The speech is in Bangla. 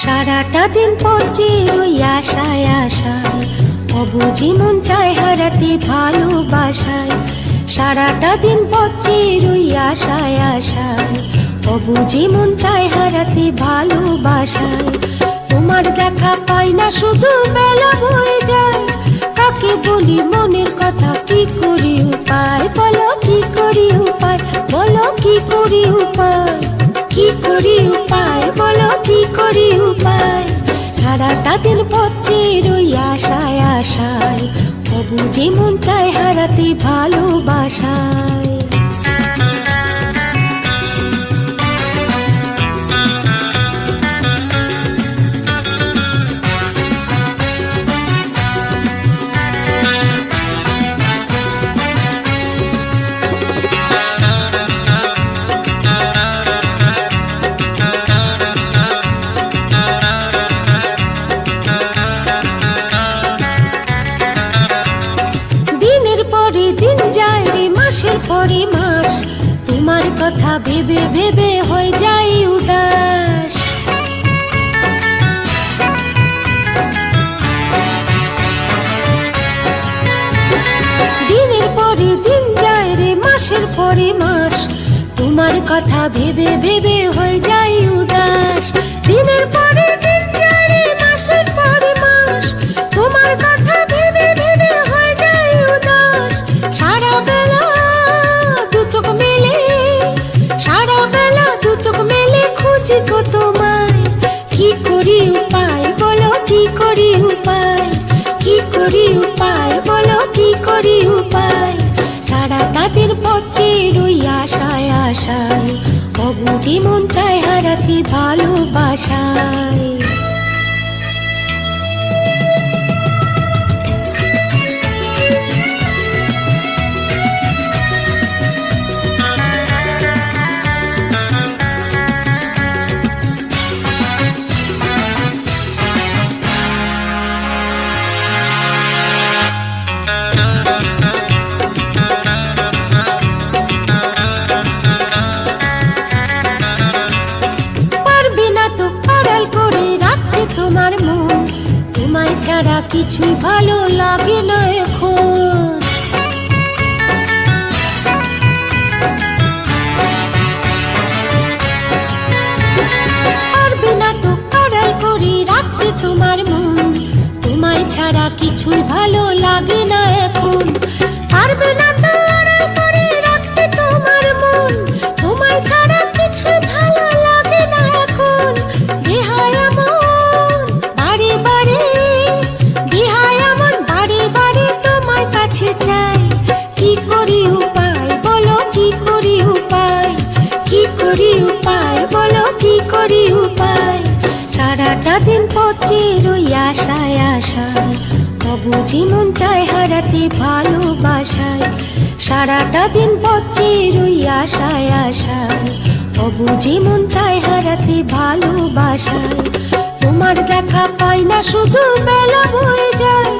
সারাটা দিন পচে ওই আশায় আশায়। অবুঝি মন চায় হারাতে ভালোবাসায়। সারাটা দিন পচে ওই আশায় আশায়। অবুঝি মন চায় হারাতে ভালোবাসায়। তোমার দেখা পাই না, শুধু বেলা হয়ে যায়। কাকে বলি মনের কথা, কি করি উপায়? বলো কি করি উপায়? বলো কি করি উপায়? কি করি উপায়? সারাটা দিন পচ্ছে রই আশায় আশায় অবুঝে মন চায় হারাতে ভালোবাসায় তোমার কথা ভেবে ভেবে হয়ে যায় উদাস। দিনের পরে দিন যায় রে, মাসের পরে মাস। তোমার কথা ভেবে ভেবে হয়ে যায় উদাস। দিনের খুঁজি গো তোমায়। কি করি উপায় বলো, কি করি উপায়? কি করি উপায় বলো, কি করি উপায়? সারা তাদের পচে রই আশায় আশায়। অবুঝি মন চায় হারাতে ভালোবাসায়। কিছুই ভালো লাগে না এখন। পারবে না তো আড়াল করে রাখতে তোমার মন। তোমায় ছাড়া কিছুই ভালো লাগে না এখন। পারবে না অবুঝি মন চায় হারাতে ভালোবাসায়। সারাটা দিন পথে রুই আশায় আশায়। অবুঝি মন চায় হারাতে ভালোবাসায়। তোমার দেখা পাই না, শুধু বেলা হয়ে যায়।